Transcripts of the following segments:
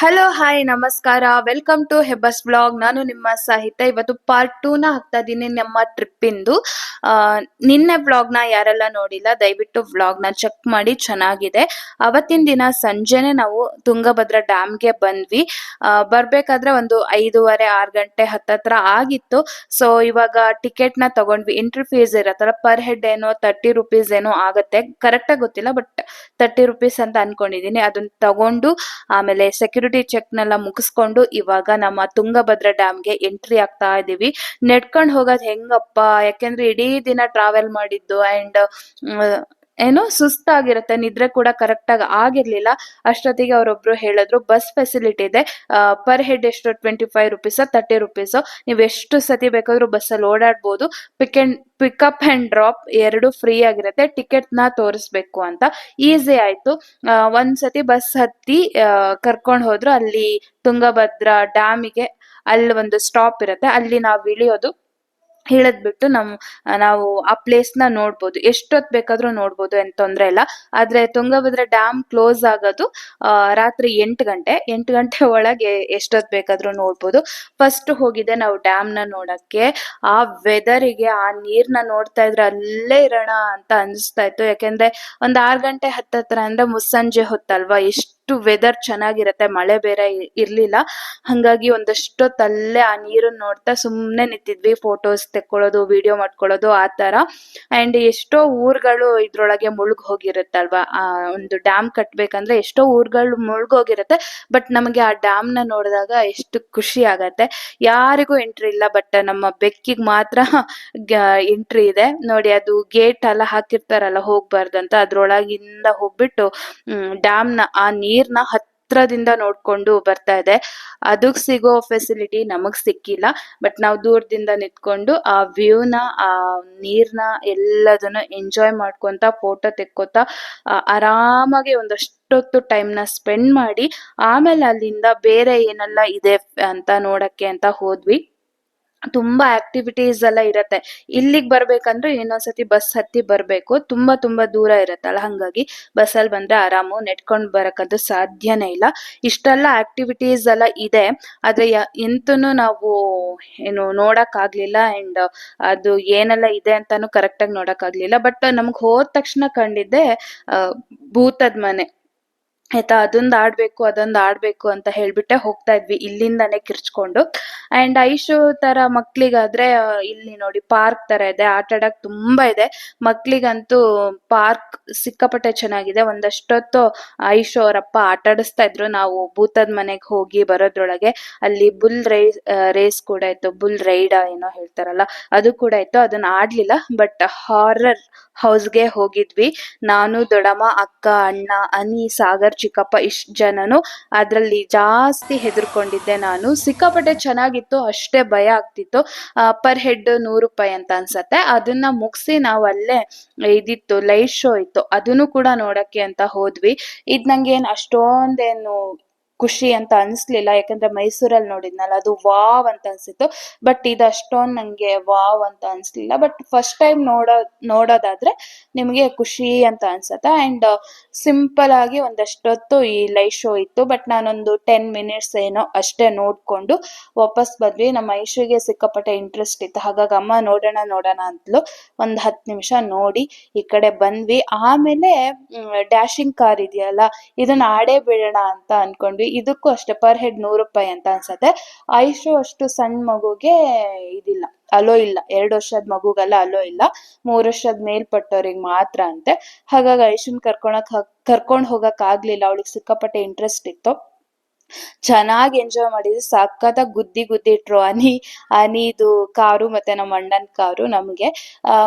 Hello hi ನಮಸ್ಕಾರ. Welcome to ಹೆಬ್ಬಸ್ blog ನಾನು ನಿಮ್ಮ ಸಾಹಿತ್ಯ. ಇವತ್ತು ಪಾರ್ಟ್ ಟೂ ನ ಹಾಕ್ತಾ ಇದ್ದೀನಿ ನಮ್ಮ ಟ್ರಿಪ್ ಇಂದು. ಆ, ನಿನ್ನೆ ಬ್ಲಾಗ್ನ ಯಾರೆಲ್ಲ ನೋಡಿಲ್ಲ ದಯವಿಟ್ಟು ಬ್ಲಾಗ್ನ ಚೆಕ್ ಮಾಡಿ ಚೆನ್ನಾಗಿದೆ. ಅವತ್ತಿನ ದಿನ ಸಂಜೆನೆ ನಾವು ತುಂಗಭದ್ರಾ ಡ್ಯಾಮ್ಗೆ ಬಂದ್ವಿ. ಬರ್ಬೇಕಾದ್ರೆ ಒಂದು ಐದೂವರೆ ಆರು ಗಂಟೆ ಹತ್ತತ್ರ ಆಗಿತ್ತು. ಸೊ ಇವಾಗ ಟಿಕೆಟ್ನ ತಗೊಂಡ್ವಿ. ಎಂಟ್ರಿ ಫೀಸ್ ಇರತ್ತಲ್ಲ ಪರ್ ಹೆಡ್ ಏನೋ ತರ್ಟಿ ರುಪೀಸ್ ಏನೋ ಆಗತ್ತೆ. ಕರೆಕ್ಟ್ ಆಗಿ ಗೊತ್ತಿಲ್ಲ ಬಟ್ ತರ್ಟಿ ರುಪೀಸ್ ಅಂತ ಅನ್ಕೊಂಡಿದೀನಿ. ಅದನ್ನ ತಗೊಂಡು ಆಮೇಲೆ ಸೆಕ್ಯೂರಿಟಿ ಚೆಕ್ನೆಲ್ಲ ಮುಗಿಸ್ಕೊಂಡು ಇವಾಗ ನಮ್ಮ ತುಂಗಭದ್ರಾ ಡ್ಯಾಮ್ಗೆ ಎಂಟ್ರಿ ಆಗ್ತಾ ಇದೀವಿ. ನೆಡ್ಕೊಂಡ್ ಹೋಗೋದು ಹೆಂಗಪ್ಪ? ಯಾಕೆಂದ್ರೆ ಇಡೀ ದಿನ ಟ್ರಾವೆಲ್ ಮಾಡಿದ್ದು ಅಂಡ್ ಏನೋ ಸುಸ್ತಾಗಿರುತ್ತೆ, ನಿದ್ರೆ ಕೂಡ ಕರೆಕ್ಟ್ ಆಗಿ ಆಗಿರ್ಲಿಲ್ಲ. ಅಷ್ಟೊತ್ತಿಗೆ ಅವರೊಬ್ರು ಹೇಳಿದ್ರು, ಬಸ್ ಫೆಸಿಲಿಟಿ ಇದೆ ಪರ್ ಹೆಡ್ ಎಷ್ಟು? Twenty five rupees thirty rupees ನೀವು ಎಷ್ಟು ಸತಿ ಬೇಕಾದ್ರೂ ಬಸ್ಸಲ್ಲಿ ಓಡಾಡ್ಬೋದು. Pick and pickup and drop ಎರಡು ಫ್ರೀ ಆಗಿರುತ್ತೆ. ಟಿಕೆಟ್ನ ತೋರಿಸ್ಬೇಕು ಅಂತ. ಈಸಿ ಆಯ್ತು. ಒಂದ್ಸತಿ ಬಸ್ ಹತ್ತಿ ಕರ್ಕೊಂಡು ಹೋದ್ರು. ಅಲ್ಲಿ ತುಂಗಭದ್ರಾ ಡ್ಯಾಮಿಗೆ ಅಲ್ಲಿ ಒಂದು ಸ್ಟಾಪ್ ಇರುತ್ತೆ. ಅಲ್ಲಿ ನಾವು ಇಳಿಯೋದು. ಇಳಿದ್ಬಿಟ್ಟು ನಮ್ ನಾವು ಆ ಪ್ಲೇಸ್ನ ನೋಡ್ಬೋದು. ಎಷ್ಟೊತ್ ಬೇಕಾದ್ರೂ ನೋಡ್ಬೋದು ಏನ್ ತೊಂದ್ರೆ ಇಲ್ಲ. ಆದ್ರೆ ತುಂಗಭದ್ರಾ ಡ್ಯಾಮ್ ಕ್ಲೋಸ್ ಆಗೋದು ರಾತ್ರಿ ಎಂಟು ಗಂಟೆ. ಎಂಟು ಗಂಟೆ ಒಳಗೆ ಎಷ್ಟೊತ್ ಬೇಕಾದ್ರೂ ನೋಡ್ಬೋದು. ಫಸ್ಟ್ ಹೋಗಿದೆ ನಾವು ಡ್ಯಾಮ್ನ ನೋಡಕ್ಕೆ. ಆ ವೆದರಿಗೆ ಆ ನೀರ್ನ ನೋಡ್ತಾ ಇದ್ರೆ ಅಲ್ಲೇ ಇರೋಣ ಅಂತ ಅನಿಸ್ತಾ ಇತ್ತು. ಯಾಕೆಂದ್ರೆ ಒಂದ್ ಆರ್ ಗಂಟೆ ಹತ್ತತ್ರ ಅಂದ್ರೆ ಮುಸ್ಸಂಜೆ ಹೊತ್ತಲ್ವಾ? ಎಷ್ಟು ವೆದರ್ ಚೆನ್ನಾಗಿರತ್ತೆ, ಮಳೆ ಬೇರೆ ಇರ್ಲಿಲ್ಲ. ಹಂಗಾಗಿ ಒಂದಷ್ಟು ಅಲ್ಲೇ ಆ ನೀರನ್ನ ನೋಡ್ತಾ ಸುಮ್ನೆ ನಿಂತಿದ್ವಿ. ಫೋಟೋಸ್ ತೆಕ್ಕೊಳ್ಳೋದು ವಿಡಿಯೋ ಮಾಡ್ಕೊಳ್ಳೋದು ಆ ತರ ಅಂಡ್ ಎಷ್ಟೋ ಊರ್ಗಳು ಇದ್ರೊಳಗೆ ಮುಳುಗ್ ಹೋಗಿರುತ್ತಲ್ವಾ? ಆ, ಒಂದು ಡ್ಯಾಮ್ ಕಟ್ಬೇಕಂದ್ರೆ ಎಷ್ಟೋ ಊರ್ಗಳು ಮುಳುಗೋಗಿರುತ್ತೆ ಬಟ್ ನಮಗೆ ಆ ಡ್ಯಾಮ್ನ ನೋಡಿದಾಗ ಎಷ್ಟು ಖುಷಿ ಆಗತ್ತೆ. ಯಾರಿಗೂ ಎಂಟ್ರಿ ಇಲ್ಲ ಬಟ್ ನಮ್ಮ ಬೆಕ್ಕಿಗೆ ಮಾತ್ರ ಎಂಟ್ರಿ ಇದೆ. ನೋಡಿ, ಅದು ಗೇಟ್ ಎಲ್ಲ ಹಾಕಿರ್ತಾರಲ್ಲ ಹೋಗ್ಬಾರ್ದಂತ ಅದ್ರೊಳಗಿಂದ ಹೋಗ್ಬಿಟ್ಟು ಡ್ಯಾಮ್ನ ಆ ನೀರ್ನ ಹತ್ರದಿಂದ ನೋಡ್ಕೊಂಡು ಬರ್ತಾ ಇದೆ. ಅದಕ್ಕೆ ಸಿಗೋ ಫೆಸಿಲಿಟಿ ನಮಗ್ ಸಿಕ್ಕಿಲ್ಲ. ಬಟ್ ನಾವು ದೂರದಿಂದ ನಿಂತ್ಕೊಂಡು ಆ ವ್ಯೂನ ಆ ನೀರ್ನ ಎಲ್ಲದನ್ನು ಎಂಜಾಯ್ ಮಾಡ್ಕೊಂತ ಫೋಟೋ ತೆಕ್ಕೋತ ಆರಾಮಾಗಿ ಒಂದಷ್ಟೊತ್ತು ಟೈಮ್ನ ಸ್ಪೆಂಡ್ ಮಾಡಿ, ಆಮೇಲೆ ಅಲ್ಲಿಂದ ಬೇರೆ ಏನೆಲ್ಲ ಇದೆ ಅಂತ ನೋಡಕ್ಕೆ ಅಂತ ಹೋದ್ವಿ. ತುಂಬಾ ಆಕ್ಟಿವಿಟೀಸ್ ಎಲ್ಲ ಇರತ್ತೆ. ಇಲ್ಲಿಗ್ ಬರ್ಬೇಕಂದ್ರೆ ಇನ್ನೊಂದ್ಸತಿ ಬಸ್ ಹತ್ತಿ ಬರ್ಬೇಕು. ತುಂಬಾ ತುಂಬಾ ದೂರ ಇರತ್ತಲ್ಲ, ಹಂಗಾಗಿ ಬಸ್ಸಲ್ಲಿ ಬಂದ್ರೆ ಆರಾಮು ನೆಟ್ಕೊಂಡ್ ಬರಕ್ಕಂತೂ ಸಾಧ್ಯನೇ ಇಲ್ಲ. ಇಷ್ಟೆಲ್ಲ ಆಕ್ಟಿವಿಟೀಸ್ ಎಲ್ಲ ಇದೆ. ಆದ್ರೆ ಎಂತೂ ನಾವು ಏನು ನೋಡಕ್ ಆಗ್ಲಿಲ್ಲ ಅಂಡ್ ಅದು ಏನೆಲ್ಲ ಇದೆ ಅಂತಾನು ಕರೆಕ್ಟ್ ಆಗಿ ನೋಡಕ್ ಆಗ್ಲಿಲ್ಲ. ಬಟ್ ನಮ್ಗ್ ಹೋದ ತಕ್ಷಣ ಕಂಡಿದ್ದೆ ಭೂತದ್ ಮನೆ. ಆಯ್ತಾ? ಅದೊಂದ್ ಆಡ್ಬೇಕು ಅದೊಂದ್ ಆಡ್ಬೇಕು ಅಂತ ಹೇಳ್ಬಿಟ್ಟೆ ಹೋಗ್ತಾ ಇದ್ವಿ. ಇಲ್ಲಿಂದಾನೆ ಕಿರ್ಚ್ಕೊಂಡು. ಅಂಡ್ ಐಶು ತರ ಮಕ್ಳಿಗಾದ್ರೆ ಇಲ್ಲಿ ನೋಡಿ ಪಾರ್ಕ್ ತರ ಇದೆ. ಆಟ ಆಡಕ್ ತುಂಬಾ ಇದೆ. ಮಕ್ಳಿಗಂತೂ ಪಾರ್ಕ್ ಸಿಕ್ಕಾಪಟ್ಟೆ ಚೆನ್ನಾಗಿದೆ. ಒಂದಷ್ಟೊತ್ತು ಐಶು ಅವರಪ್ಪ ಆಟ ಆಡಿಸ್ತಾ ಇದ್ರು. ನಾವು ಭೂತದ ಮನೆಗೆ ಹೋಗಿ ಬರೋದ್ರೊಳಗೆ ಅಲ್ಲಿ ಬುಲ್ ರೈಸ್ ರೇಸ್ ಕೂಡ ಇತ್ತು. ಬುಲ್ ರೈಡ್ ಏನೋ ಹೇಳ್ತಾರಲ್ಲ, ಅದು ಕೂಡ ಇತ್ತು. ಅದನ್ನ ಆಡ್ಲಿಲ್ಲ, ಬಟ್ ಹಾರರ್ ಹೌಸ್ಗೆ ಹೋಗಿದ್ವಿ. ನಾನು, ದೊಡಮ್ಮ, ಅಕ್ಕ, ಅಣ್ಣ, ಅನಿ, ಸಾಗರ್ ಚಿಕ್ಕಪ್ಪ ಇಷ್ಟ್ ಜನನು. ಅದ್ರಲ್ಲಿ ಜಾಸ್ತಿ ಹೆದರ್ಕೊಂಡಿದ್ದೆ ನಾನು. ಸಿಕ್ಕಾಪಟ್ಟೆ ಚೆನ್ನಾಗಿತ್ತು, ಅಷ್ಟೇ ಭಯ ಆಗ್ತಿತ್ತು. ಪರ್ ಹೆಡ್ ನೂರು ರೂಪಾಯಿ ಅಂತ ಅನ್ಸತ್ತೆ. ಅದನ್ನ ಮುಗಿಸಿ ನಾವು ಅಲ್ಲೇ ಇದಿತ್ತು ಲೈಟ್ ಶೋ ಇತ್ತು. ಅದನ್ನು ಕೂಡ ನೋಡಕ್ಕೆ ಅಂತ ಹೋದ್ವಿ. ಇದ್ ನಂಗೇನ್ ಅಷ್ಟೊಂದೇನು ಖುಷಿ ಅಂತ ಅನ್ಸ್ಲಿಲ್ಲ. ಯಾಕಂದ್ರೆ ಮೈಸೂರಲ್ಲಿ ನೋಡಿದ್ನಲ್ಲ, ಅದು ವಾವ್ ಅಂತ ಅನ್ಸಿತ್ತು. ಬಟ್ ಇದು ಅಷ್ಟೊಂದ್ ನಂಗೆ ವಾವ್ ಅಂತ ಅನಿಸ್ಲಿಲ್ಲ. ಬಟ್ ಫಸ್ಟ್ ಟೈಮ್ ನೋಡೋ, ನೋಡೋದಾದ್ರೆ ನಿಮ್ಗೆ ಖುಷಿ ಅಂತ ಅನ್ಸತ್ತೆ. ಅಂಡ್ ಸಿಂಪಲ್ ಆಗಿ ಒಂದಷ್ಟೊತ್ತು ಈ ಲೈವ್ ಶೋ ಇತ್ತು. ಬಟ್ ನಾನೊಂದು ಟೆನ್ ಮಿನಿಟ್ಸ್ ಏನೋ ಅಷ್ಟೇ ನೋಡ್ಕೊಂಡು ವಾಪಸ್ ಬಂದ್ವಿ. ನಮ್ಮ ಮೈಸೂರಿಗೆ ಸಿಕ್ಕಾಪಟ್ಟೆ ಇಂಟ್ರೆಸ್ಟ್ ಇತ್ತು. ಹಾಗಾಗಿ ಅಮ್ಮ ನೋಡೋಣ ನೋಡೋಣ ಅಂತಲೂ ಒಂದ್ ಹತ್ತು ನಿಮಿಷ ನೋಡಿ ಈ ಕಡೆ ಬಂದ್ವಿ. ಆಮೇಲೆ ಡ್ಯಾಶಿಂಗ್ ಕಾರ್ ಇದೆಯಲ್ಲ, ಇದನ್ನ ಆಡೇ ಬಿಡೋಣ ಅಂತ ಅನ್ಕೊಂಡ್ವಿ. ಇದಕ್ಕೂ ಅಷ್ಟೇ ಪರ್ ಹೆಡ್ ನೂರು ರೂಪಾಯಿ ಅಂತ ಅನ್ಸತ್ತೆ. ಆಯುಷು ಅಷ್ಟು ಸಣ್ಣ ಮಗುಗೆ ಇದಿಲ್ಲ, ಅಲೋ ಇಲ್ಲ. ಎರಡು ವರ್ಷದ ಮಗುಗೆಲ್ಲ ಅಲೋ ಇಲ್ಲ. ಮೂರ್ ವರ್ಷದ ಮೇಲ್ಪಟ್ಟವ್ರಿಗೆ ಮಾತ್ರ ಅಂತೆ. ಹಾಗಾಗಿ ಆಯುಷನ್ ಕರ್ಕೊಳಕ್ ಕರ್ಕೊಂಡ್ ಹೋಗಕ್ ಆಗ್ಲಿಲ್ಲ. ಅವಳಿಗೆ ಸಿಕ್ಕಾಪಟ್ಟೆ ಇಂಟ್ರೆಸ್ಟ್ ಇತ್ತು. ಚೆನ್ನಾಗಿ ಎಂಜಾಯ್ ಮಾಡಿದ್ವಿ. ಸಖತ್ ಗುದ್ದಿ ಗುದ್ದಿ ಇಟ್ರು ಅನಿ ಅನಿದು ಕಾರು ಮತ್ತೆ ನಮ್ಮ ಅಣ್ಣನ ಕಾರು ನಮಗೆ.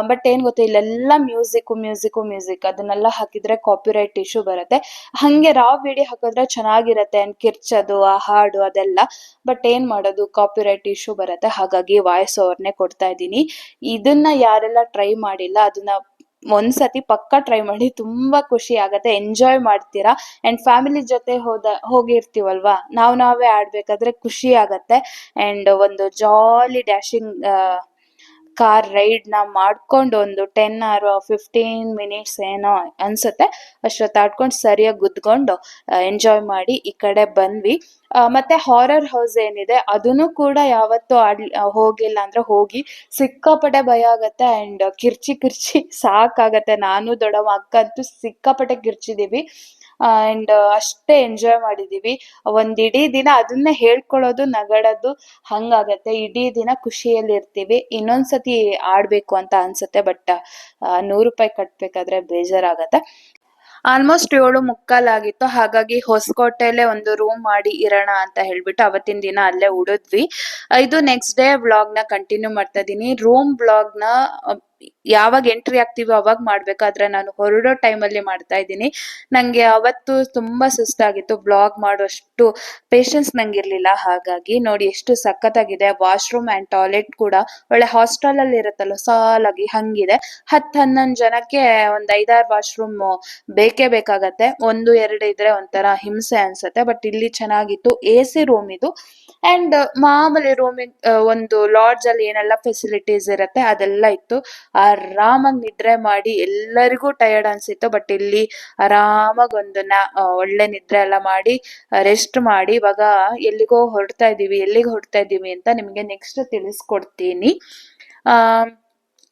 ಬಟ್ ಏನ್ ಗೊತ್ತಾ, ಇಲ್ಲೆಲ್ಲ ಮ್ಯೂಸಿಕ್ ಮ್ಯೂಸಿಕ್ ಮ್ಯೂಸಿಕ್ ಅದನ್ನೆಲ್ಲ ಹಾಕಿದ್ರೆ ಕಾಪಿರೈಟ್ ಇಶ್ಯೂ ಬರುತ್ತೆ. ಹಂಗೆ ರಾವ್ ವಿಡಿಯೋ ಹಾಕಿದ್ರೆ ಚೆನ್ನಾಗಿರತ್ತೆ ಅಂಡ್ ಕಿರ್ಚೋದು, ಆ ಹಾಡು ಅದೆಲ್ಲ. ಬಟ್ ಏನ್ ಮಾಡೋದು ಕಾಪಿರೈಟ್ ಇಶ್ಯೂ ಬರುತ್ತೆ. ಹಾಗಾಗಿ ವಾಯ್ಸ್ ಓವರ್ನೇ ಕೊಡ್ತಾ ಇದ್ದೀನಿ. ಇದನ್ನ ಯಾರೆಲ್ಲ ಟ್ರೈ ಮಾಡಿಲ್ಲ, ಅದನ್ನ ಒಂದ್ಸತಿ ಪಕ್ಕ ಟ್ರೈ ಮಾಡಿ ತುಂಬಾ ಖುಷಿ ಆಗತ್ತೆ. ಎಂಜಾಯ್ ಮಾಡ್ತೀರಾ? ಅಂಡ್ ಫ್ಯಾಮಿಲಿ ಜೊತೆ ಹೋದ, ಹೋಗಿರ್ತೀವಲ್ವಾ? ನಾವ್ ನಾವೇ ಆಡ್ಬೇಕಾದ್ರೆ ಖುಷಿ ಆಗತ್ತೆ. ಅಂಡ್ ಒಂದು ಜಾಲಿ ಡ್ಯಾಶಿಂಗ್ ಕಾರ್ ರೈಡ್ನ ಮಾಡ್ಕೊಂಡು ಒಂದು ಟೆನ್ ಆರ್ ಫಿಫ್ಟೀನ್ ಮಿನಿಟ್ಸ್ ಏನೋ ಅನ್ಸುತ್ತೆ. ಅಷ್ಟೊತ್ತು ಆಡ್ಕೊಂಡು ಸರಿಯಾಗಿ ಗುದ್ಕೊಂಡು ಎಂಜಾಯ್ ಮಾಡಿ ಈ ಕಡೆ ಬಂದ್ವಿ. ಮತ್ತೆ ಹಾರರ್ ಹೌಸ್ ಏನಿದೆ ಅದನ್ನು ಕೂಡ ಯಾವತ್ತೂ ಆಡ್ ಹೋಗಿಲ್ಲ ಅಂದ್ರೆ ಹೋಗಿ ಸಿಕ್ಕಾಪಟ್ಟೆ ಭಯ ಆಗತ್ತೆ ಅಂಡ್ ಕಿರ್ಚಿ ಕಿರ್ಚಿ ಸಾಕಾಗತ್ತೆ. ನಾನು ದೊಡ್ಡಮ್ಮ ಅಕ್ಕ ಅಂತೂ ಸಿಕ್ಕಾಪಟ್ಟೆ ಕಿರ್ಚಿದೀವಿ. ಅಂಡ್ ಅಷ್ಟೇ ಎಂಜಾಯ್ ಮಾಡಿದೀವಿ. ಒಂದ್ ಇಡೀ ದಿನ ಅದನ್ನೇ ಹೇಳ್ಕೊಳ್ಳೋದು ನಗಡೋದು ಹಂಗಾಗತ್ತೆ. ಇಡೀ ದಿನ ಖುಷಿಯಲ್ಲಿ ಇರ್ತೀವಿ. ಇನ್ನೊಂದ್ಸತಿ ಆಡ್ಬೇಕು ಅಂತ ಅನ್ಸುತ್ತೆ ಬಟ್ ನೂರು ರೂಪಾಯಿ ಕಟ್ಬೇಕಾದ್ರೆ ಬೇಜಾರಾಗತ್ತೆ. ಆಲ್ಮೋಸ್ಟ್ ಏಳು ಮುಕ್ಕಾಲಾಗಿತ್ತು ಹಾಗಾಗಿ ಹೊಸಕೋಟೆಲೆ ಒಂದು ರೂಮ್ ಮಾಡಿ ಇರೋಣ ಅಂತ ಹೇಳ್ಬಿಟ್ಟು ಅವತ್ತಿನ ದಿನ ಅಲ್ಲೇ ಉಳಿದ್ವಿ ಇದು ನೆಕ್ಸ್ಟ್ ಡೇ ವ್ಲಾಗ್ನ ಕಂಟಿನ್ಯೂ ಮಾಡ್ತಾ ಇದೀನಿ. ರೂಮ್ ವ್ಲಾಗ್ನ ಅಹ್, ಯಾವಾಗ ಎಂಟ್ರಿ ಆಗ್ತೀವೋ ಅವಾಗ ಮಾಡ್ಬೇಕಾದ್ರೆ ನಾನು ಹೊರಡೋ ಟೈಮಲ್ಲಿ ಮಾಡ್ತಾ ಇದ್ದೀನಿ. ನಂಗೆ ಅವತ್ತು ತುಂಬಾ ಸುಸ್ತಾಗಿತ್ತು. ಬ್ಲಾಗ್ ಮಾಡೋಷ್ಟು ನಂಗೆ ನಂಗಿರ್ಲಿಲ್ಲ. ಹಾಗಾಗಿ ನೋಡಿ ಎಷ್ಟು ಸಖತ್ತಾಗಿದೆ. ವಾಶ್ರೂಮ್ ಅಂಡ್ ಟಾಯ್ಲೆಟ್ ಕೂಡ ಒಳ್ಳೆ ಹಾಸ್ಟೆಲ್ ಅಲ್ಲಿ ಇರುತ್ತಲ್ಲ, ಸಾಲಾಗಿ ಹಂಗಿದೆ. ಹತ್ ಹನ್ನೊಂದು ಜನಕ್ಕೆ ಒಂದ್ ಐದಾರು ವಾಶ್ರೂಮ್ ಬೇಕೇ ಬೇಕಾಗತ್ತೆ. ಒಂದು, ಎರಡು ಇದ್ರೆ ಒಂಥರ ಹಿಂಸೆ ಅನ್ಸತ್ತೆ. ಬಟ್ ಇಲ್ಲಿ ಚೆನ್ನಾಗಿತ್ತು. ಎ ಸಿ ರೂಮ್ ಇದು. ಅಂಡ್ ಮಾಮೂಲಿ ರೂಮ್ ಒಂದು ಲಾಡ್ಜ್ ಅಲ್ಲಿ ಏನೆಲ್ಲ ಫೆಸಿಲಿಟೀಸ್ ಇರುತ್ತೆ ಅದೆಲ್ಲ ಇತ್ತು. ಆರಾಮಾಗಿ ನಿದ್ರೆ ಮಾಡಿ ಎಲ್ಲರಿಗೂ ಟಯರ್ಡ್ ಅನ್ಸಿತ್ತು ಬಟ್ ಇಲ್ಲಿ ಆರಾಮಾಗಿ ಒಂದು ಒಳ್ಳೆ ನಿದ್ರೆ ಎಲ್ಲ ಮಾಡಿ ರೆಸ್ಟ್ ಮಾಡಿ, ಇವಾಗ ಎಲ್ಲಿಗೋ ಹೊರಡ್ತಾ ಇದ್ದೀವಿ ಎಲ್ಲಿಗೆ ಹೊರಡ್ತಾ ಇದ್ದೀವಿ ಅಂತ ನಿಮ್ಗೆ ನೆಕ್ಸ್ಟ್ ತಿಳಿಸ್ಕೊಡ್ತೀನಿ. ಆ,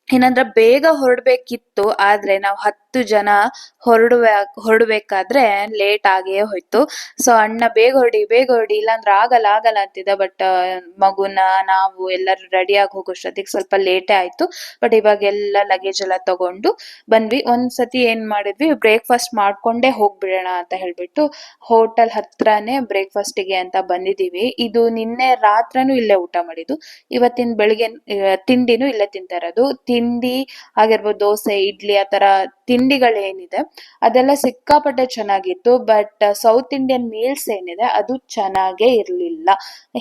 ಏನಂದ್ರೆ ಬೇಗ ಹೊರಡ್ಬೇಕಿತ್ತು, ಆದ್ರೆ ನಾವು ಹತ್ತು ಜನ ಹೊರಡುವ, ಹೊರಡ್ಬೇಕಾದ್ರೆ ಲೇಟ್ ಆಗೇ ಹೋಯ್ತು. ಸೊ ಅಣ್ಣ ಬೇಗ ಹೊರಡಿ ಬೇಗ ಹೊರಡಿ, ಇಲ್ಲಾಂದ್ರೆ ಆಗಲ್ಲ ಆಗಲ್ಲ ಅಂತಿದ್ದ ಬಟ್ ಮಗುನ ನಾವು ಎಲ್ಲರೂ ರೆಡಿ ಆಗಿ ಹೋಗೋಷ್ಟೊತ್ತಿಗೆ ಸ್ವಲ್ಪ ಲೇಟೇ ಆಯ್ತು. ಬಟ್ ಇವಾಗ ಎಲ್ಲ ಲಗೇಜ್ ಎಲ್ಲ ತಗೊಂಡು ಬಂದ್ವಿ. ಒಂದ್ಸತಿ ಏನ್ ಮಾಡಿದ್ವಿ ಬ್ರೇಕ್ಫಾಸ್ಟ್ ಮಾಡ್ಕೊಂಡೇ ಹೋಗ್ಬಿಡೋಣ ಅಂತ ಹೇಳ್ಬಿಟ್ಟು ಹೋಟೆಲ್ ಹತ್ರನೇ ಬ್ರೇಕ್ಫಾಸ್ಟಿಗೆ ಅಂತ ಬಂದಿದೀವಿ ಇದು ನಿನ್ನೆ ರಾತ್ರನೂ ಇಲ್ಲೇ ಊಟ ಮಾಡಿದ್ದು. ಇವತ್ತಿನ ಬೆಳಿಗ್ಗೆ ತಿಂಡಿನೂ ಇಲ್ಲೇ ತಿಂತಾ ಇರೋದು. ತಿಂಡಿ ಆಗಿರ್ಬೋದು, ದೋಸೆ, ಇಡ್ಲಿ, ಆ ತರ ತಿಂಡಿಗಳೇನಿದೆ, ಅದೆಲ್ಲ ಸಿಕ್ಕಾಪಟ್ಟೆ ಚೆನ್ನಾಗಿತ್ತು. ಬಟ್ ಸೌತ್ ಇಂಡಿಯನ್ ಮೀಲ್ಸ್ ಏನಿದೆ, ಅದು ಚೆನ್ನಾಗೇ ಇರ್ಲಿಲ್ಲ.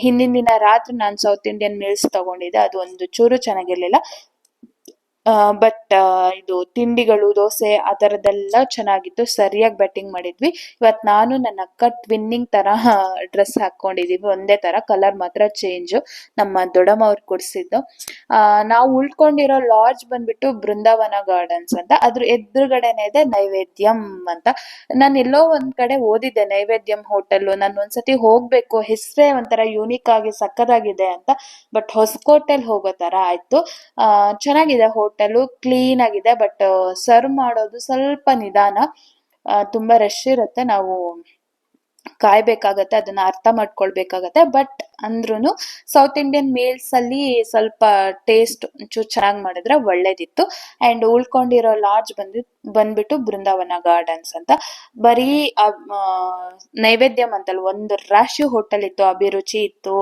ಹಿಂದಿನ ದಿನ ರಾತ್ರಿ ನಾನು ಸೌತ್ ಇಂಡಿಯನ್ ಮೀಲ್ಸ್ ತಗೊಂಡಿದ್ದೆ, ಅದು ಒಂದು ಚೂರು ಚೆನ್ನಾಗಿರ್ಲಿಲ್ಲ. ಬಟ್ ಇದು ತಿಂಡಿಗಳು, ದೋಸೆ ಆ ತರದೆಲ್ಲ ಚೆನ್ನಾಗಿತ್ತು. ಸರಿಯಾಗಿ ಬೆಟ್ಟಿಂಗ್ ಮಾಡಿದ್ವಿ. ಇವತ್ ನಾನು ನನ್ನ ಅಕ್ಕ ಟ್ವಿನ್ನಿಂಗ್ ತರ ಡ್ರೆಸ್ ಹಾಕೊಂಡಿದೀವಿ. ಒಂದೇ ತರ ಕಲರ್ ಮಾತ್ರ ಚೇಂಜ್ ನಮ್ಮ ದೊಡ್ಡಮ್ಮ ಅವ್ರು ಕೊಡ್ಸಿದ್ದು. ನಾವು ಉಳ್ಕೊಂಡಿರೋ ಲಾಡ್ಜ್ ಬಂದ್ಬಿಟ್ಟು ಬೃಂದಾವನ ಗಾರ್ಡನ್ಸ್ ಅಂತ. ಅದ್ರ ಎದುರುಗಡೆನೆ ಇದೆ ನೈವೇದ್ಯಂ ಅಂತ. ನಾನು ಎಲ್ಲೋ ಒಂದ್ ಕಡೆ ಓದಿದ್ದೆ ನೈವೇದ್ಯಂ ಹೋಟೆಲ್ ನಾನು ಒಂದ್ಸತಿ ಹೋಗ್ಬೇಕು. ಹೆಸರೇ ಒಂಥರ ಯೂನಿಕ್ ಆಗಿ ಸಕ್ಕದಾಗಿದೆ ಅಂತ. ಬಟ್ ಹೊಸಕೋಟೆಲ್ ಹೋಗೋ ತರ ಆಯ್ತು. ಚೆನ್ನಾಗಿದೆ ಹೋಟೆಲು ಕ್ಲೀನ್ ಆಗಿದೆ ಬಟ್ ಸರ್ವ್ ಮಾಡೋದು ಸ್ವಲ್ಪ ನಿಧಾನ. ತುಂಬಾ ರಶ್ ಇರುತ್ತೆ ನಾವು ಕಾಯ್ಬೇಕಾಗತ್ತೆ, ಅದನ್ನ ಅರ್ಥ ಮಾಡ್ಕೊಳ್ಬೇಕಾಗತ್ತೆ. ಬಟ್ ಅಂದ್ರೂ ಸೌತ್ ಇಂಡಿಯನ್ ಮೀಲ್ಸ್ ಅಲ್ಲಿ ಸ್ವಲ್ಪ ಟೇಸ್ಟ್ ಒಂಚೂರು ಚೆನ್ನಾಗಿ ಮಾಡಿದ್ರೆ ಒಳ್ಳೇದಿತ್ತು. ಅಂಡ್ ಉಳ್ಕೊಂಡಿರೋ ಲಾಡ್ಜ್ ಬಂದು, ಬಂದ್ಬಿಟ್ಟು ಬೃಂದಾವನ ಗಾರ್ಡನ್ಸ್ ಅಂತ. ಬರೀ ನೈವೇದ್ಯಂ ಅಂತಲ್ಲ ಒಂದು ರಾಶಿ ಹೋಟೆಲ್ ಇತ್ತು, ಅಭಿರುಚಿ ಇತ್ತು,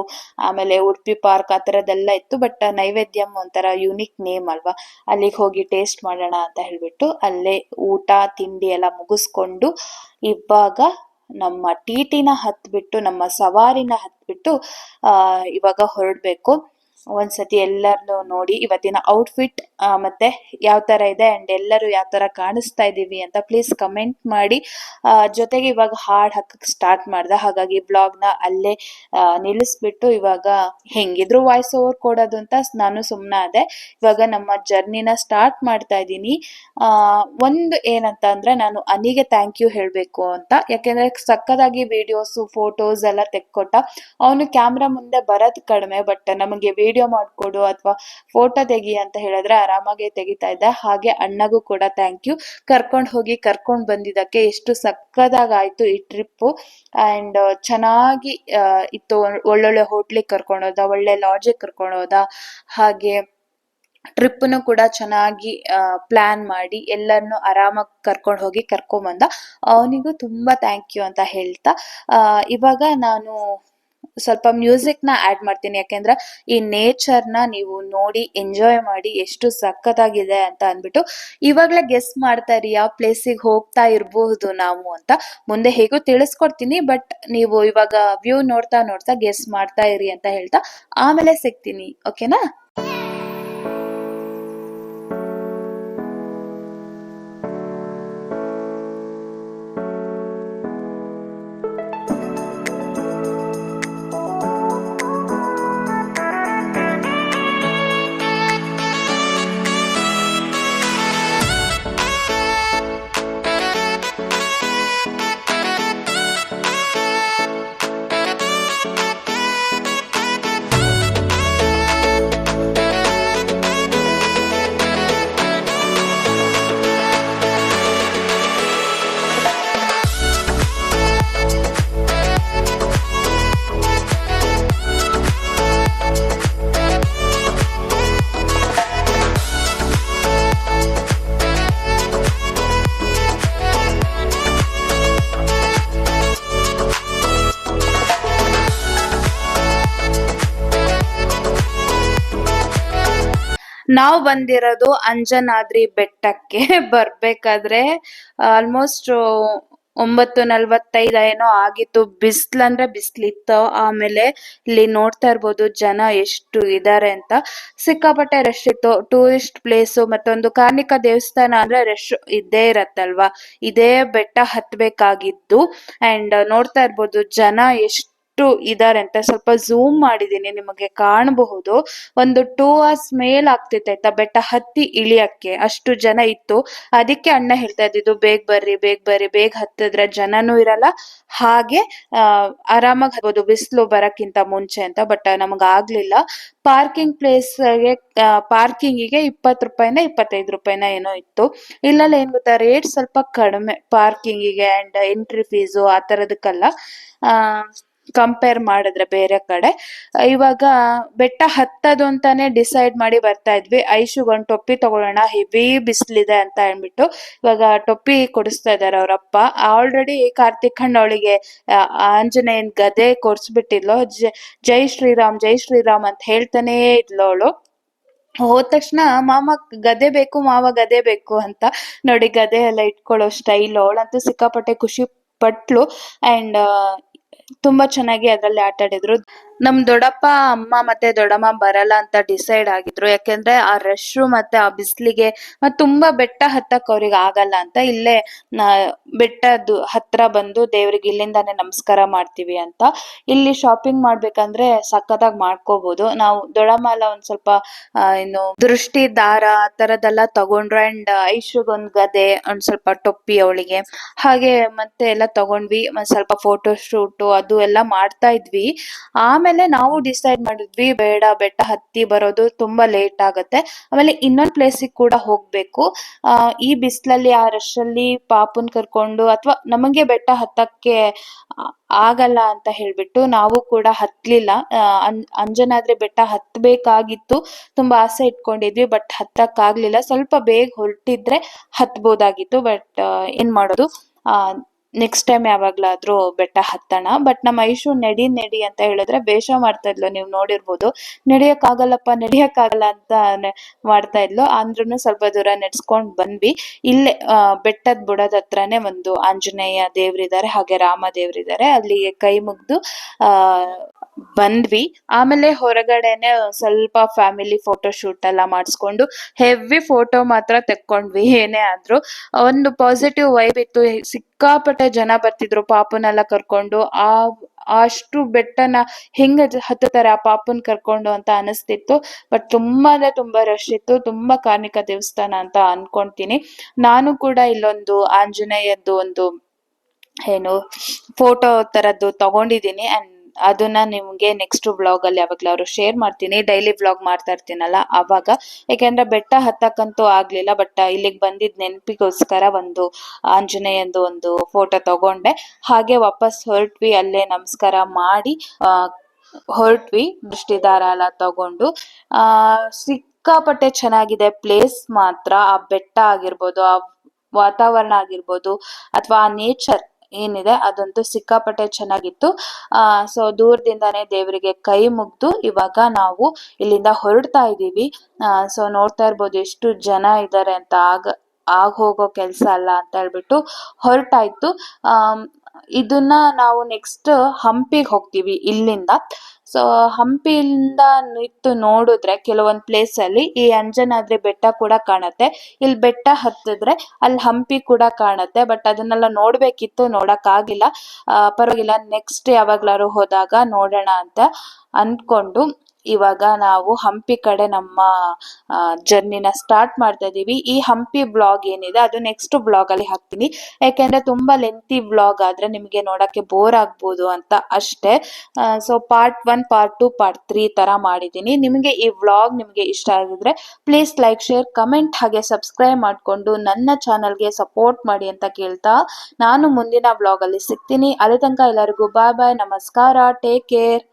ಆಮೇಲೆ ಉಡುಪಿ ಪಾರ್ಕ್ ಆ ಥರದ್ದೆಲ್ಲ ಇತ್ತು ಬಟ್ ನೈವೇದ್ಯಂ ಒಂಥರ ಯುನಿಕ್ ನೇಮ್ ಅಲ್ವಾ. ಅಲ್ಲಿಗೆ ಹೋಗಿ ಟೇಸ್ಟ್ ಮಾಡೋಣ ಅಂತ ಹೇಳ್ಬಿಟ್ಟು ಅಲ್ಲೇ ಊಟ, ತಿಂಡಿ ಎಲ್ಲ ಮುಗಿಸ್ಕೊಂಡು ಇವಾಗ ನಮ್ಮ ಟಿ ಟಿನ ಹತ್ಬಿಟ್ಟು ನಮ್ಮ ಸವಾರಿನ ಹತ್ಬಿಟ್ಟು ಇವಾಗ ಹೊರಡ್ಬೇಕು. ಒಂದ್ಸತಿ ಎಲ್ಲರನ್ನು ನೋಡಿ ಇವತ್ತಿನ ಔಟ್ಫಿಟ್ ಮತ್ತೆ ಯಾವ ತರ ಇದೆ ಅಂಡ್ ಎಲ್ಲರೂ ಯಾವ ತರ ಕಾಣಿಸ್ತಾ ಇದೀವಿ ಅಂತ ಪ್ಲೀಸ್ ಕಮೆಂಟ್ ಮಾಡಿ. ಜೊತೆಗೆ ಇವಾಗ ಹಾಡ್ ಹಾಕಕ್ ಸ್ಟಾರ್ಟ್ ಮಾಡ್ದೆ. ಹಾಗಾಗಿ ಬ್ಲಾಗ್ನ ಅಲ್ಲೇ ನಿಲ್ಲಿಸ್ಬಿಟ್ಟು ಇವಾಗ ಹೆಂಗಿದ್ರು ವಾಯ್ಸ್ ಓವರ್ ಕೊಡೋದು ಅಂತ ನಾನು ಸುಮ್ಮನೆ ಅದೇ ಇವಾಗ ನಮ್ಮ ಜರ್ನಿನ ಸ್ಟಾರ್ಟ್ ಮಾಡ್ತಾ ಇದ್ದೀನಿ. ಒಂದು ಏನಂತ ಅಂದ್ರೆ ನಾನು ಅನಿಗೆ ಥ್ಯಾಂಕ್ ಯು ಹೇಳ್ಬೇಕು ಅಂತ. ಯಾಕೆಂದ್ರೆ ಸಕ್ಕದಾಗಿ ವಿಡಿಯೋಸ್ ಫೋಟೋಸ್ ಎಲ್ಲ ತೆಕ್ಕೊಟ್ಟ. ಅವನು ಕ್ಯಾಮ್ರಾ ಮುಂದೆ ಬರೋದು ಕಡಿಮೆ ಬಟ್ ನಮಗೆ ವಿಡಿಯೋ ಮಾಡ್ಕೊಡು ಅಥವಾ ಫೋಟೋ ತೆಗಿ ಅಂತ ಹೇಳಿದ್ರೆ ಆರಾಮಾಗೆ ತೆಗಿತಾ ಇದ್ದ. ಹಾಗೆ ಅಣ್ಣಗೂ ಕೂಡ ಥ್ಯಾಂಕ್ ಯು ಕರ್ಕೊಂಡು ಹೋಗಿ, ಕರ್ಕೊಂಡು ಬಂದಿದ್ದಕ್ಕೆ ಎಷ್ಟು ಸಕ್ಕದಾಗಾಯ್ತು ಈ ಟ್ರಿಪ್ಪು ಅಂಡ್ ಚೆನ್ನಾಗಿ ಇತ್ತು. ಒಳ್ಳೊಳ್ಳೆ ಹೋಟ್ಲಿಗೆ ಕರ್ಕೊಂಡು ಹೋದ, ಒಳ್ಳೆ ಲಾಡ್ಜಿಗೆ ಕರ್ಕೊಂಡೋದ ಹಾಗೆ ಟ್ರಿಪ್ನು ಕೂಡ ಚೆನ್ನಾಗಿ ಪ್ಲಾನ್ ಮಾಡಿ ಎಲ್ಲರನ್ನು ಆರಾಮಾಗಿ ಕರ್ಕೊಂಡು ಹೋಗಿ ಕರ್ಕೊಂಬಂದ ಅವನಿಗೂ ತುಂಬಾ ಥ್ಯಾಂಕ್ ಯು ಅಂತ ಹೇಳ್ತಾ. ಇವಾಗ ನಾನು ಸ್ವಲ್ಪ ಮ್ಯೂಸಿಕ್ನ ಆಡ್ ಮಾಡ್ತೀನಿ. ಯಾಕೆಂದ್ರೆ ಈ ನೇಚರ್ನ ನೀವು ನೋಡಿ ಎಂಜಾಯ್ ಮಾಡಿ ಎಷ್ಟು ಸಖತ್ತಾಗಿದೆ ಅಂತ ಅಂದ್ಬಿಟ್ಟು ಇವಾಗ್ಲೇ ಗೆಸ್ ಮಾಡ್ತಾ ಇರಿ, ಯಾವ ಪ್ಲೇಸಿಗೆ ಹೋಗ್ತಾ ಇರಬಹುದು ನಾವು ಅಂತ. ಮುಂದೆ ಹೇಗೂ ತಿಳಿಸ್ಕೊಡ್ತೀನಿ ಬಟ್ ನೀವು ಇವಾಗ ವ್ಯೂ ನೋಡ್ತಾ ನೋಡ್ತಾ ಗೆಸ್ ಮಾಡ್ತಾ ಇರಿ ಅಂತ ಹೇಳ್ತಾ ಆಮೇಲೆ ಸಿಗ್ತೀನಿ ಓಕೆನಾ ನಾವು ಬಂದಿರೋದು ಅಂಜನಾದ್ರಿ ಬೆಟ್ಟಕ್ಕೆ ಬರ್ಬೇಕಾದ್ರೆ ಆಲ್ಮೋಸ್ಟ್ ಒಂಬತ್ತು ನಲ್ವತ್ತೈದು ಏನೋ ಆಗಿತ್ತು. ಬಿಸ್ಲಂದ್ರೆ ಬಿಸ್ಲಿತ್ತು ಆಮೇಲೆ ಇಲ್ಲಿ ನೋಡ್ತಾ ಇರ್ಬೋದು ಜನ ಎಷ್ಟು ಇದಾರೆ ಅಂತ. ಸಿಕ್ಕಾಪಟ್ಟೆ ರಶ್ ಇತ್ತು. ಟೂರಿಸ್ಟ್ ಪ್ಲೇಸ್ ಮತ್ತೊಂದು ಕಾರ್ಣಿಕ ದೇವಸ್ಥಾನ ಅಂದ್ರೆ ರಶ್ ಇದ್ದೇ ಇರತ್ತಲ್ವಾ? ಇದೇ ಬೆಟ್ಟ ಹತ್ಬೇಕಾಗಿದ್ದು. ಅಂಡ್ ನೋಡ್ತಾ ಇರ್ಬೋದು ಜನ ಎಷ್ಟು ಇದಾರೆ ಅಂತ ಸ್ವಲ್ಪ ಝೂಮ್ ಮಾಡಿದೀನಿ ನಿಮಗೆ ಕಾಣಬಹುದು. ಒಂದು ಟೂ ಅವರ್ಸ್ ಮೇಲ್ ಆಗ್ತಿತ್ತು ಆಯ್ತಾ ಬೆಟ್ಟ ಹತ್ತಿ ಇಳಿಯಕ್ಕೆ. ಅಷ್ಟು ಜನ ಇತ್ತು. ಅದಕ್ಕೆ ಅಣ್ಣ ಹೇಳ್ತಾ ಇದ್ದಿದ್ದು ಬೇಗ ಬರ್ರಿ ಬೇಗ ಬರ್ರಿ, ಬೇಗ ಹತ್ತಿದ್ರೆ ಜನನೂ ಇರಲ್ಲ. ಹಾಗೆ ಆರಾಮಾಗಿ ಹತ್ಬೋದು, ಬಿಸಿಲು ಬರಕ್ಕಿಂತ ಮುಂಚೆ ಅಂತ ಬಟ್ ನಮಗ್ ಆಗ್ಲಿಲ್ಲ. ಪಾರ್ಕಿಂಗ್ ಪ್ಲೇಸ್ಗೆ ಪಾರ್ಕಿಂಗಿಗೆ ಇಪ್ಪತ್ತು ರೂಪಾಯಿನ ಇಪ್ಪತ್ತೈದು ರೂಪಾಯಿನ ಏನೋ ಇತ್ತು. ಇಲ್ಲೆಲ್ಲ ಏನ್ ಗೊತ್ತಾ ರೇಟ್ ಸ್ವಲ್ಪ ಕಡಿಮೆ. ಪಾರ್ಕಿಂಗಿಗೆ ಅಂಡ್ ಎಂಟ್ರಿ ಫೀಸು ಆ ತರದಕ್ಕೆಲ್ಲ. ಆ ಕಂಪೇರ್ ಮಾಡಿದ್ರೆ ಬೇರೆ ಕಡೆ. ಇವಾಗ ಬೆಟ್ಟ ಹತ್ತದು ಅಂತಾನೆ ಡಿಸೈಡ್ ಮಾಡಿ ಬರ್ತಾ ಇದ್ವಿ. ಐಶುಗ್ ಒಂದ್ ಟೊಪ್ಪಿ ತಗೊಳ್ಳೋಣ ಹೆವಿ ಬಿಸಿಲಿದೆ ಅಂತ ಹೇಳ್ಬಿಟ್ಟು ಇವಾಗ ಟೊಪ್ಪಿ ಕೊಡಿಸ್ತಾ ಇದಾರೆ ಅವ್ರಪ್ಪ. ಆಲ್ರೆಡಿ ಕಾರ್ತಿಕ್ ಅಣ್ಣ ಅವಳಿಗೆ ಆಂಜನೇಯನ್ ಗದೆ ಕೊಡ್ಸ್ಬಿಟ್ಟಿದ್ಲು. ಜ- ಶ್ರೀರಾಮ್, ಜೈ ಶ್ರೀರಾಮ್ ಅಂತ ಹೇಳ್ತಾನೇ ಇದ್ಲು ಅವಳು. ಹೋದ ತಕ್ಷಣ ಮಾಮ ಗದೆ ಬೇಕು, ಮಾವ ಗದೆ ಬೇಕು ಅಂತ ನೋಡಿ ಗದೆ ಎಲ್ಲ ಇಟ್ಕೊಳ್ಳೋ ಸ್ಟೈಲ್ ಅವಳಂತೂ ಸಿಕ್ಕಾಪಟ್ಟೆ ಖುಷಿ ಪಟ್ಲು. ಅಂಡ್ ತುಂಬಾ ಚೆನ್ನಾಗಿ ಅದ್ರಲ್ಲಿ ಆಟ ಆಡಿದ್ರು. ನಮ್ ದೊಡ್ಡಪ್ಪ, ಅಮ್ಮ ಮತ್ತೆ ದೊಡ್ಡಮ್ಮ ಬರಲ್ಲ ಅಂತ ಡಿಸೈಡ್ ಆಗಿದ್ರು. ಯಾಕೆಂದ್ರೆ ಆ ರಶ್ ಮತ್ತೆ ಆ ಬಿಸಿಲಿಗೆ ಮತ್ ತುಂಬಾ ಬೆಟ್ಟ ಹತ್ತಕ್ ಅವ್ರಿಗೆ ಆಗಲ್ಲ ಅಂತ ಇಲ್ಲೇ ಬೆಟ್ಟದ್ದು ಹತ್ರ ಬಂದು ದೇವ್ರಿಗೆ ಇಲ್ಲಿಂದಾನೆ ನಮಸ್ಕಾರ ಮಾಡ್ತೀವಿ ಅಂತ ಇಲ್ಲಿ ಶಾಪಿಂಗ್ ಮಾಡ್ಬೇಕಂದ್ರೆ ಸಖತ್ತಾಗಿ ಮಾಡ್ಕೋಬಹುದು ನಾವು ದೊಡ್ಡಮ್ಮ ಎಲ್ಲ ಒಂದ್ ಸ್ವಲ್ಪ ಏನು ದೃಷ್ಟಿ, ದಾರ ಆ ತರದೆಲ್ಲ ತಗೊಂಡ್ರು ಅಂಡ್ ಐಶುಗೊಂದ್ ಗದೆ ಒಂದ್ ಸ್ವಲ್ಪ ಟೊಪ್ಪಿ ಅವಳಿಗೆ. ಹಾಗೆ ಮತ್ತೆ ಎಲ್ಲ ತಗೊಂಡ್ವಿ, ಒಂದ್ ಸ್ವಲ್ಪ ಫೋಟೋ ಶೂಟ್ ಅದು ಎಲ್ಲ ಮಾಡ್ತಾ ಇದ್ವಿ. ಆಮೇಲೆ ನಾವು ಡಿಸೈಡ್ ಮಾಡಿದ್ವಿ, ಬೇಡ, ಬೆಟ್ಟ ಹತ್ತಿ ಬರೋದು ತುಂಬಾ ಲೇಟ್ ಆಗತ್ತೆ. ಆಮೇಲೆ ಇನ್ನೊಂದ್ ಪ್ಲೇಸಿಗೆ ಕೂಡ ಹೋಗ್ಬೇಕು. ಆ, ಈ ಬಿಸಿಲಲ್ಲಿ, ಆ ರಶ್ ಅಲ್ಲಿ ಪಾಪುನ್ ಕರ್ಕೊಂಡು ಅಥವಾ ನಮಗೆ ಬೆಟ್ಟ ಹತ್ತಕ್ಕೆ ಆಗಲ್ಲ ಅಂತ ಹೇಳ್ಬಿಟ್ಟು ನಾವು ಕೂಡ ಹತ್ಲಿಲ್ಲ. ಅಂಜನಾದ್ರಿ ಬೆಟ್ಟ ಹತ್ಬೇಕಾಗಿತ್ತು. ತುಂಬಾ ಆಸೆ ಇಟ್ಕೊಂಡಿದ್ವಿ ಬಟ್ ಹತ್ತಕ್ಕಾಗ್ಲಿಲ್ಲ. ಸ್ವಲ್ಪ ಬೇಗ ಹೊರಟಿದ್ರೆ ಹತ್ಬೋದಾಗಿತ್ತು ಬಟ್ ಏನ್ ಮಾಡೋದು? ಆ ನೆಕ್ಸ್ಟ್ ಟೈಮ್ ಯಾವಾಗ್ಲಾದ್ರೂ ಬೆಟ್ಟ ಹತ್ತಣ. ಬಟ್ ನಮ್ಮ ಐಶು ನಡಿ ನಡಿ ಅಂತ ಹೇಳಿದ್ರೆ ಬೇಷ ಮಾಡ್ತಾ ಇದ್ಲು. ನೀವು ನೋಡಿರ್ಬೋದು. ನಡಿಯಕ್ ಆಗಲ್ಲ ಅಂತ ಮಾಡ್ತಾ ಇದ್ಲು. ಅಂದ್ರೂ ಸ್ವಲ್ಪ ದೂರ ನೆಡ್ಸ್ಕೊಂಡ್ ಬಂದ್ವಿ. ಇಲ್ಲೇ ಬೆಟ್ಟದ ಬುಡದ ಹತ್ರನೇ ಒಂದು ಆಂಜನೇಯ ದೇವ್ರಿದ್ದಾರೆ ಹಾಗೆ ರಾಮ ದೇವ್ರಿದ್ದಾರೆ ಅಲ್ಲಿಗೆ ಕೈ ಮುಗ್ದು, ಆ ಬಂದ್ವಿ. ಆಮೇಲೆ ಹೊರಗಡೆನೆ ಸ್ವಲ್ಪ ಫ್ಯಾಮಿಲಿ ಫೋಟೋ ಶೂಟ್ ಎಲ್ಲ ಮಾಡಿಸ್ಕೊಂಡು ಹೆವಿ ಫೋಟೋ ಮಾತ್ರ ತೆಕ್ಕೊಂಡ್ವಿ, ಏನೇ ಆದ್ರೂ. ಒಂದು ಪಾಸಿಟಿವ್ ವೈಬ್ ಇತ್ತು. ಸಿಕ್ಕಾಪಟ್ಟೆ ಜನ ಬರ್ತಿದ್ರು, ಪಾಪನೆಲ್ಲ ಕರ್ಕೊಂಡು. ಆ, ಅಷ್ಟು ಬೆಟ್ಟನ ಹೆಂಗ ಹತ್ತುತ್ತಾರೆ ಆ ಪಾಪನ್ ಕರ್ಕೊಂಡು ಅಂತ ಅನಿಸ್ತಿತ್ತು. ಬಟ್ ತುಂಬಾ ಅಂದ್ರೆ ತುಂಬಾ ರಶ್ ಇತ್ತು. ತುಂಬಾ ಕಾರ್ಮಿಕ ದೇವಸ್ಥಾನ ಅಂತ ಅನ್ಕೊಂತೀನಿ. ನಾನು ಕೂಡ ಇಲ್ಲೊಂದು ಆಂಜನೇಯದ್ದು ಒಂದು, ಏನು ಫೋಟೋ ತರದ್ದು ತಗೊಂಡಿದ್ದೀನಿ. ಅಂಡ್ ಅದನ್ನ ನಿಮ್ಗೆ ನೆಕ್ಸ್ಟ್ ಬ್ಲಾಗ್ ಅಲ್ಲಿ ಯಾವಾಗ್ಲಾದ್ರು ಶೇರ್ ಮಾಡ್ತೀನಿ. ಡೈಲಿ ಬ್ಲಾಗ್ ಮಾಡ್ತಾ ಇರ್ತೀನಲ್ಲ ಅವಾಗ ಯಾಕೆಂದ್ರೆ ಬೆಟ್ಟ ಹತ್ತಕ್ಕಂತೂ ಆಗ್ಲಿಲ್ಲ ಬಟ್ ಇಲ್ಲಿಗೆ ಬಂದಿದ್ ನೆನಪಿಗೋಸ್ಕರ ಒಂದು ಆಂಜನೇಯಂದು ಒಂದು ಫೋಟೋ ತಗೊಂಡೆ. ಹಾಗೆ ವಾಪಸ್ ಹೊರಟ್ವಿ, ಅಲ್ಲೇ ನಮಸ್ಕಾರ ಮಾಡಿ ಹೊರಟ್ವಿ ದೃಷ್ಟಿದಾರ ಎಲ್ಲ ತಗೊಂಡು. ಆ, ಸಿಕ್ಕಾಪಟ್ಟೆ ಚೆನ್ನಾಗಿದೆ ಪ್ಲೇಸ್ ಮಾತ್ರ. ಆ ಬೆಟ್ಟ ಆಗಿರ್ಬೋದು, ಆ ವಾತಾವರಣ ಆಗಿರ್ಬೋದು, ಅಥವಾ ಆ ನೇಚರ್ ಏನಿದೆ ಅದಂತೂ ಸಿಕ್ಕಾಪಟ್ಟೆ ಚೆನ್ನಾಗಿತ್ತು. ಆ ಸೊ ದೂರದಿಂದಾನೇ ದೇವರಿಗೆ ಕೈ ಮುಗ್ದು ಇವಾಗ ನಾವು ಇಲ್ಲಿಂದ ಹೊರಡ್ತಾ ಇದ್ದೀವಿ. ಆ ಸೊ ನೋಡ್ತಾ ಇರ್ಬೋದು ಎಷ್ಟು ಜನ ಇದ್ದಾರೆ ಅಂತ. ಆಗ ಆಗ ಹೋಗೋ ಕೆಲಸ ಅಲ್ಲ ಅಂತ ಹೇಳ್ಬಿಟ್ಟು ಹೊರಟಾಯ್ತು ಇದನ್ನ ನಾವು ನೆಕ್ಸ್ಟ್ ಹಂಪಿಗೆ ಹೋಗ್ತೀವಿ ಇಲ್ಲಿಂದ. ಸೊ ಹಂಪಿಯಿಂದ ನಿಂತು ನೋಡಿದ್ರೆ ಕೆಲವೊಂದ್ ಪ್ಲೇಸ್ ಅಲ್ಲಿ ಈ ಅಂಜನಾದ್ರಿ ಬೆಟ್ಟ ಕೂಡ ಕಾಣತ್ತೆ. ಇಲ್ಲಿ ಬೆಟ್ಟ ಹತ್ತಿದ್ರೆ ಅಲ್ಲಿ ಹಂಪಿ ಕೂಡ ಕಾಣತ್ತೆ. ಬಟ್ ಅದನ್ನೆಲ್ಲ ನೋಡ್ಬೇಕಿತ್ತು ನೋಡಕ್ ಆಗಿಲ್ಲ ಪರವಾಗಿಲ್ಲ ನೆಕ್ಸ್ಟ್ ಯಾವಾಗ್ಲಾರು ಹೋದಾಗ ನೋಡೋಣ ಅಂತ ಅನ್ಕೊಂಡು ಇವಾಗ ನಾವು ಹಂಪಿ ಕಡೆ ನಮ್ಮ ಜರ್ನಿನ ಸ್ಟಾರ್ಟ್ ಮಾಡ್ತಾ ಇದೀವಿ ಈ ಹಂಪಿ ಬ್ಲಾಗ್ ಏನಿದೆ ಅದು ನೆಕ್ಸ್ಟ್ ಬ್ಲಾಗ್ ಅಲ್ಲಿ ಹಾಕ್ತೀನಿ. ಯಾಕೆಂದ್ರೆ ತುಂಬಾ ಲೆಂತಿ ಬ್ಲಾಗ್ ಆದ್ರೆ ನಿಮಗೆ ನೋಡಕ್ಕೆ ಬೋರ್ ಆಗ್ಬೋದು ಅಂತ ಅಷ್ಟೇ. So part one part two part three ತರ ಮಾಡಿದ್ದೀನಿ. ನಿಮಗೆ ಈ ವ್ಲಾಗ್ ನಿಮಗೆ ಇಷ್ಟ ಆಗಿದ್ರೆ ಪ್ಲೀಸ್ ಲೈಕ್ ಶೇರ್ ಕಮೆಂಟ್ ಹಾಗೆ ಸಬ್ಸ್ಕ್ರೈಬ್ ಮಾಡ್ಕೊಂಡು ನನ್ನ ಚಾನಲ್ಗೆ ಸಪೋರ್ಟ್ ಮಾಡಿ ಅಂತ ಕೇಳ್ತಾ ನಾನು ಮುಂದಿನ ವ್ಲಾಗ್ ಅಲ್ಲಿ ಸಿಗ್ತೀನಿ. ಅಲ್ಲಿ ತನಕ ಎಲ್ಲರಿಗೂ ಬಾಯ್ ಬಾಯ್ ನಮಸ್ಕಾರ ಟೇಕ್ ಕೇರ್